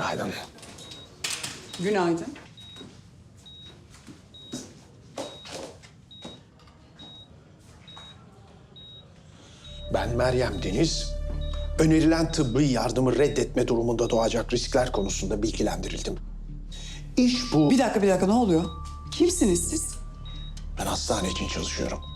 Günaydın. Günaydın. Ben Meryem Deniz. Önerilen tıbbi yardımı reddetme durumunda doğacak riskler konusunda bilgilendirildim. İş bu. Bir dakika bir dakika ne oluyor? Kimsiniz siz? Ben hastane için çalışıyorum.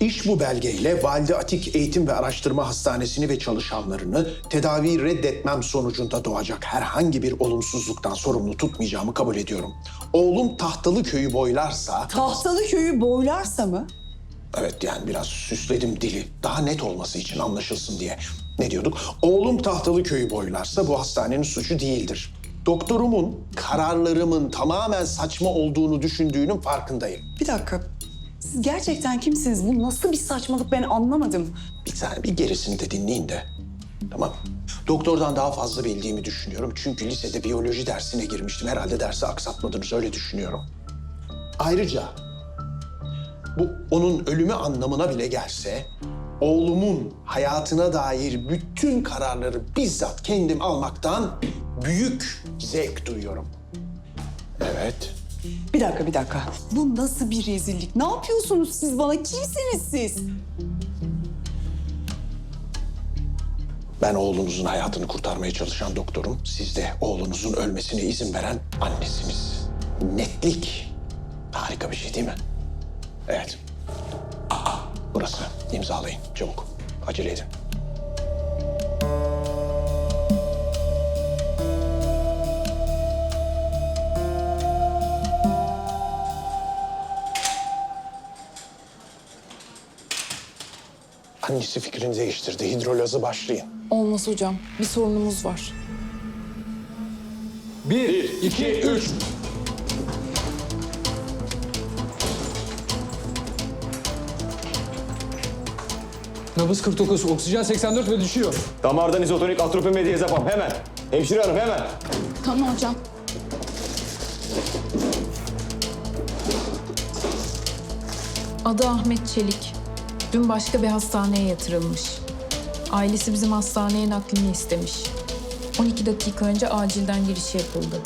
İş bu belgeyle Valide Atik Eğitim ve Araştırma Hastanesi'ni ve çalışanlarını tedaviyi reddetmem sonucunda doğacak herhangi bir olumsuzluktan sorumlu tutmayacağımı kabul ediyorum. Oğlum Tahtalı Köyü boylarsa... Tahtalı köyü boylarsa mı? Evet yani biraz süsledim dili. Daha net olması için anlaşılsın diye. Ne diyorduk? Oğlum tahtalı köyü boylarsa bu hastanenin suçu değildir. Doktorumun kararlarımın tamamen saçma olduğunu düşündüğünün farkındayım. Bir dakika. Siz gerçekten kimsiniz? Bu nasıl bir saçmalık ben anlamadım. Bir saniye bir gerisini de dinleyin de. Tamam. Doktordan daha fazla bildiğimi düşünüyorum. Çünkü lisede biyoloji dersine girmiştim. Herhalde dersi aksatmadınız öyle düşünüyorum. Ayrıca bu onun ölümü anlamına bile gelse oğlumun hayatına dair bütün kararları bizzat kendim almaktan büyük zevk duyuyorum. Evet. Bir dakika bir dakika. Bu nasıl bir rezillik? Ne yapıyorsunuz siz bana? Kimsiniz siz? Ben oğlunuzun hayatını kurtarmaya çalışan doktorum. Siz de oğlunuzun ölmesine izin veren annesiniz. Netlik. Harika bir şey değil mi? Evet. Burası. İmzalayın. Çabuk. Acele edin. Annesi fikrini değiştirdi. Hidrolazı başlayın. Olmaz hocam. Bir sorunumuz var. Bir, iki, üç. Nabız 49, oksijen 84 ve düşüyor. Damardan izotonik atropi mediyazepam hemen. Hemşire hanım hemen. Tamam hocam. Adı Ahmet Çelik. Dün başka bir hastaneye yatırılmış. Ailesi bizim hastaneye naklini istemiş. 12 dakika önce acilden girişi yapıldı.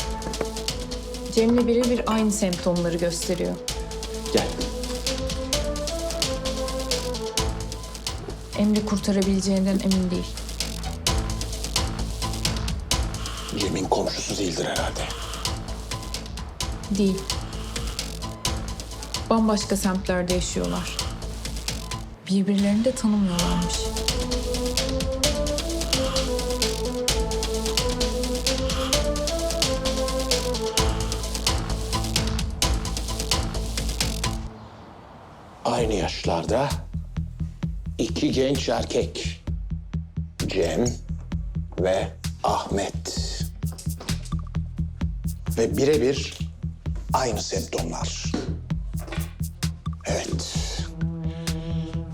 Cem'le birebir aynı semptomları gösteriyor. Gel. Emre kurtarabileceğinden emin değil. Cem'in komşusu değildir herhalde. Değil. Bambaşka semtlerde yaşıyorlar. Birbirlerini de tanımıyorlarmış. Aynı yaşlarda iki genç erkek. Cem ve Ahmet. Ve birebir aynı semptomlar. Evet.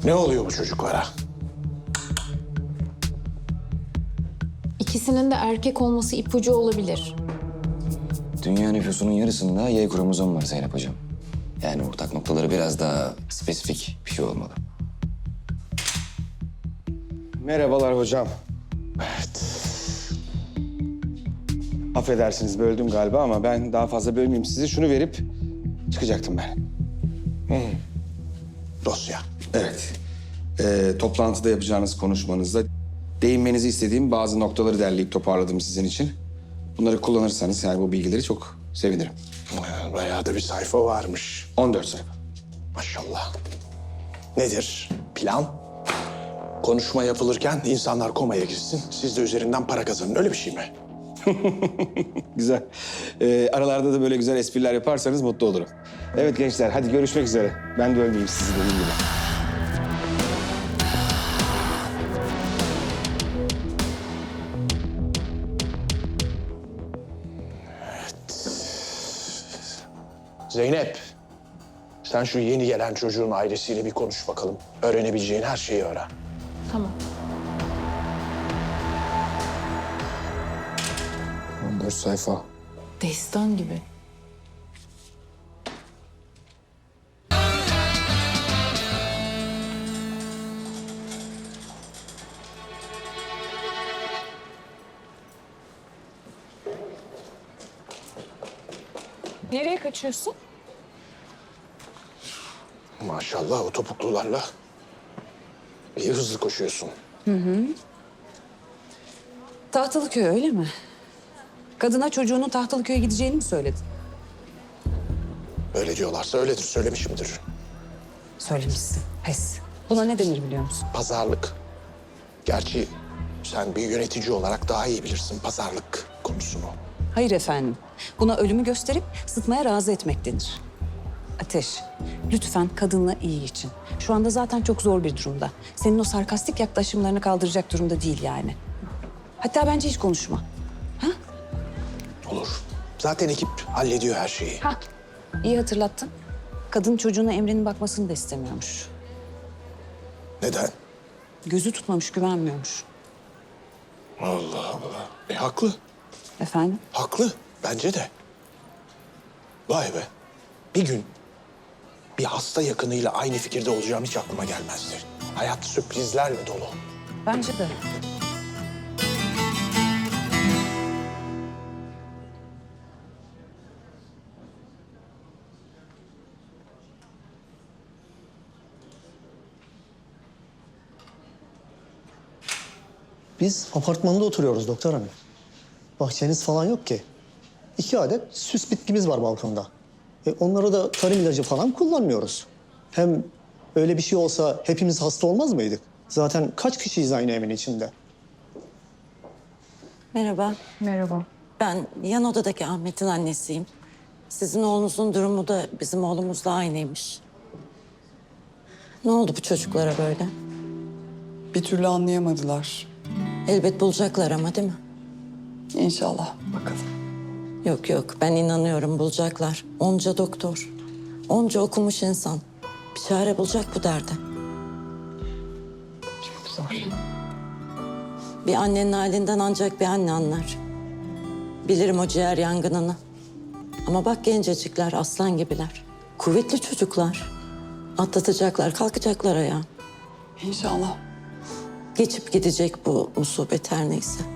Ne oluyor bu çocuklara? İkisinin de erkek olması ipucu olabilir. Dünya nüfusunun yarısında Y kromozom var Zeynep Hocam. Yani ortak noktaları biraz daha spesifik bir şey olmalı. Merhabalar hocam. Evet. Affedersiniz böldüm galiba ama ben daha fazla bölmeyeyim sizi. Şunu verip çıkacaktım ben. Dosya. Evet. Ee, toplantıda yapacağınız konuşmanızda değinmenizi istediğim bazı noktaları derleyip toparladım sizin için. Bunları kullanırsanız yani bu bilgileri çok sevinirim. Bayağı da bir sayfa varmış. 14 sayfa. Maşallah. Nedir plan? Konuşma yapılırken insanlar komaya girsin. Siz de üzerinden para kazanın. Öyle bir şey mi? Güzel. Ee, aralarda da böyle güzel espriler yaparsanız mutlu olurum. Evet gençler hadi görüşmek üzere. Ben de ölmeyeyim sizi dediğim gibi. Zeynep, sen şu yeni gelen çocuğun ailesiyle bir konuş bakalım. Öğrenebileceğin her şeyi öğren. Tamam. 14 sayfa. Destan gibi. Nereye kaçıyorsun? Maşallah o topuklularla iyi hızlı koşuyorsun. Tahtalıköy öyle mi? Kadına çocuğunun Tahtalıköy'e gideceğini mi söyledin? Öyle diyorlarsa öyledir. Söylemiş midir? Söylemişsin. Pes. Buna ne denir biliyor musun? Pazarlık. Gerçi sen bir yönetici olarak daha iyi bilirsin pazarlık konusunu. Hayır efendim. Buna ölümü gösterip sıtmaya razı etmek denir. Ateş, lütfen kadınla iyi için. Şu anda zaten çok zor bir durumda. Senin o sarkastik yaklaşımlarını kaldıracak durumda değil yani. Hatta bence hiç konuşma. Olur. Zaten ekip hallediyor her şeyi. Ha, iyi hatırlattın. Kadın çocuğuna Emre'nin bakmasını da istemiyormuş. Neden? Gözü tutmamış, güvenmiyormuş. Allah Allah. E haklı. Efendim? Haklı. Bence de. Vay be. Bir gün bir hasta yakınıyla aynı fikirde olacağım hiç aklıma gelmezdi. Hayat sürprizlerle dolu. Bence de. Biz apartmanda oturuyoruz doktor hanım. Bahçeniz falan yok ki. İki adet süs bitkimiz var balkonda. E, onlara da tarım ilacı falan kullanmıyoruz. Hem öyle bir şey olsa hepimiz hasta olmaz mıydık? Zaten kaç kişiyiz aynı evin içinde? Merhaba. Merhaba. Ben yan odadaki Ahmet'in annesiyim. Sizin oğlunuzun durumu da bizim oğlumuzla aynıymış. Ne oldu bu çocuklara böyle? Bir türlü anlayamadılar. Elbet bulacaklar ama değil mi? İnşallah bakalım. Yok yok ben inanıyorum bulacaklar. Onca doktor, onca okumuş insan. Bir çare bulacak bu derde. Çok zor. Bir annenin halinden ancak bir anne anlar. Bilirim o ciğer yangınını. Ama bak gencecikler, aslan gibiler. Kuvvetli çocuklar. Atlatacaklar, kalkacaklar ayağa. İnşallah. Geçip gidecek bu musibet her neyse.